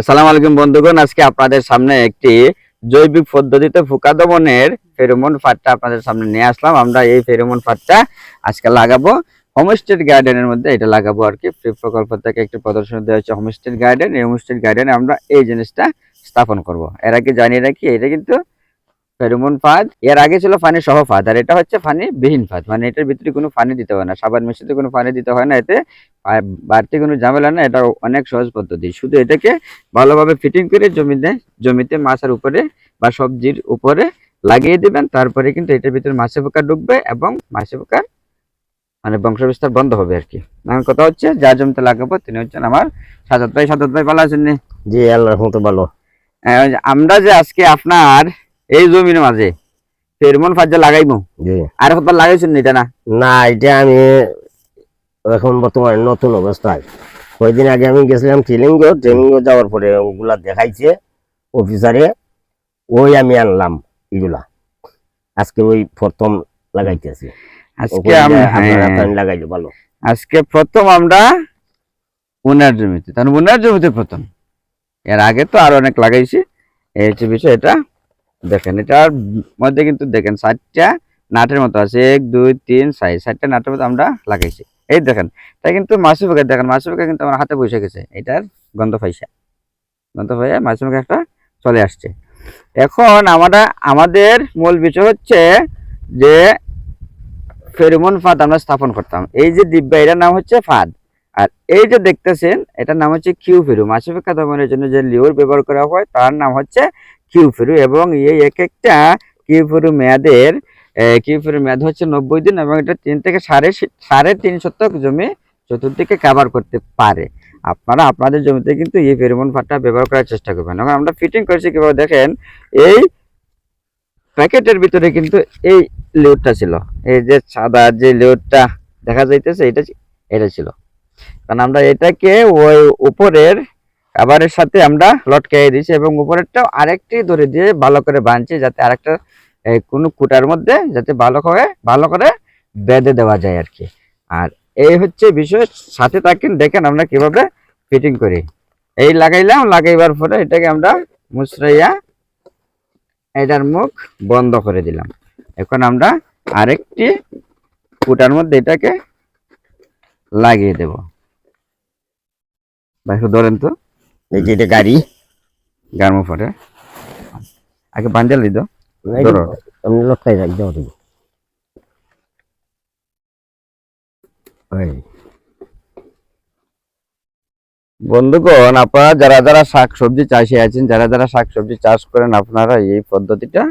আসসালামু আলাইকুম বন্ধুগণ, আজকে আপনাদের সামনে একটি জৈবিক পদ্ধতিতে ফুকা দমনের ফেরোমন ফাটটা আপনাদের সামনে নিয়ে আসলাম। আমরা এই ফেরোমন ফাটটা আজকে লাগাবো। হোমস্টেড গার্ডেনের মধ্যে এটা লাগাবো আর কি। ফ্রি প্রকল্প থেকে একটি প্রদর্শন দেওয়া হচ্ছে হোমস্টেড গার্ডেন। এই হোমস্টেড গার্ডেনে আমরা এই জিনিসটা স্থাপন করব। এর আগে জানিয়ে রাখি, এটা কিন্তু ফেরোমন ফাঁদ এর আগে ছিল ফানি সহ ফাঁদ আর এটা হচ্ছে ফানি বিহীন ফাঁদ মানে এটার ভিতরে কোনো পানি দিতে হয় না সাবান মিশিতে কোনো পানি দিতে হয় না এতে বাড়তি কোনো ঝামেলা না এটা অনেক সহজ পদ্ধতি শুধু এটাকে ভালোভাবে ফিটিং করে জমিতে জমিতে মাছের উপরে বা সবজির উপরে লাগিয়ে দিবেন তারপরে কিন্তু এটার ভিতরে মাছে পোকা ঢুকবে এবং মাছে পোকার মানে বংশ বিস্তার বন্ধ হবে আর কি। আমার কথা হচ্ছে যা জমিতে লাগাবো তিনি হচ্ছেন আমার সাজাদ ভাই। সাজাদ ভাই ভালো আছেন জি আল্লাহর মতো ভালো। আহ, আমরা যে আজকে আপনার এই জমির মাঝে। ফেরমন ফাজ্জা লাগাইবো আর কতবার লাগাইছেন নি এটা না? না এটা আমি এখন বর্তমানে নতুন অবস্থায়। কয়েকদিন আগে আমি গেছিলাম ট্রেনিং ট্রেনিং যাওয়ার পরে ওগুলা দেখাইছে অফিসারে। ওই আমি আনলাম এগুলা। আজকে ওই প্রথম লাগাইতেছি। আজকে আমি হ্যাঁ, লাগাইলে ভালো। আজকে প্রথম আমরা উনার জমিতে। তার উনার জমিতে প্রথম। এর আগে তো আর অনেক লাগাইছি। এই হচ্ছে বিষয় এটা দেখেন, এটার মধ্যে কিন্তু দেখেন ষাটটা নাটের মতো আছে। এক, দুই, তিন সাই ষাটটা নাটের মতো আমরা লাগাইছি। এই দেখেন তাই কিন্তু মাসি পোকা দেখেন, মাসি পোকা কিন্তু আমার হাতে বসে গেছে। এটার গন্ধ পাইসা গন্ধ পাইয়া মাসি পোকা একটা চলে আসছে। এখন আমরা, আমাদের মূল বিষয় হচ্ছে যে ফেরোমন ফাঁদ আমরা স্থাপন করতাম। এই যে দিব্যা, এটার নাম হচ্ছে ফাঁদ। আর এই যে দেখতেছেন, এটার নাম হচ্ছে কিউ ফেরু। মাসি অপেক্ষা দমনের জন্য যে লিওর ব্যবহার করা হয়, তার নাম হচ্ছে কিউ ফেরু এবং এই এক একটা কিউ ফেরু মেয়াদের আহ, কিউ ফেরু মেয়াদ হচ্ছে নব্বই দিন এবং এটা তিন থেকে সাড়ে সাড়ে তিন শতক জমি চতুর্দিকে কাভার করতে পারে। আপনারা আপনাদের জমিতে কিন্তু এই ফেরোমন ফাঁদটা ব্যবহার করার চেষ্টা করবেন। এবং আমরা ফিটিং করেছি কীভাবে দেখেন এই প্যাকেটের ভিতরে কিন্তু এই লিওরটা ছিল। এই যে সাদা যে লেয়ারটা দেখা যাইতেছে এটা এটা ছিল। কারণ আমরা এটাকে ওই উপরের খাবারের সাথে আমরা লটকাই দিয়েছি এবং উপরেরটাও আরেকটি ধরে দিয়ে ভালো করে বাঁধছি যাতে আরেকটা কোনো কুটার মধ্যে যাতে ভালো করে ভালো করে বেঁধে দেওয়া যায় আর কি। আর এই হচ্ছে বিষয়, সাথে থাকেন, দেখেন আমরা কীভাবে ফিটিং করি। এই লাগাইলাম, লাগাইবার পরে এটাকে আমরা মুসরাইয়া এটার মুখ বন্ধ করে দিলাম। এখন আমরা আরেকটি কুটার মধ্যে এটাকে লাগিয়ে দেব। ধরেন তো। যে এটা গাড়ি। গার্মো পরে আগে বান্ডেল দিত। ধরো। আমি লটকাই রাখ যাও তুমি। বন্ধুগণ আপনারা যারা যারা শাক সবজি চাষি আছেন যারা যারা শাক সবজি চাষ করেন আপনারা এই পদ্ধতিটা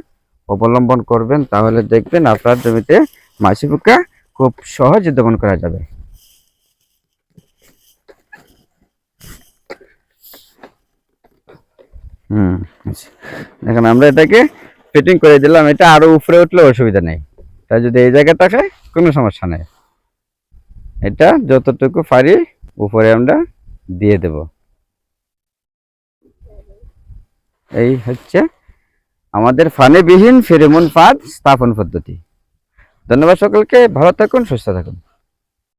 অবলম্বন করবেন। তাহলে দেখবেন আপনার জমিতে মাছি পোকা খুব সহজে দমন করা যাবে। হুম আচ্ছা। দেখেন আমরা এটাকে ফিটিং করে দিলাম, এটা আরও উপরে উঠলে অসুবিধা নেই। তাই যদি এই জায়গায় থাকে কোনো সমস্যা নেই। এটা যতটুকু পারি উপরে আমরা দিয়ে দেব। এই হচ্ছে আমাদের ফানেবিহীন ফেরেমন ফাঁদ স্থাপন পদ্ধতি। ধন্যবাদ সকলকে, ভালো থাকুন, সুস্থ থাকুন।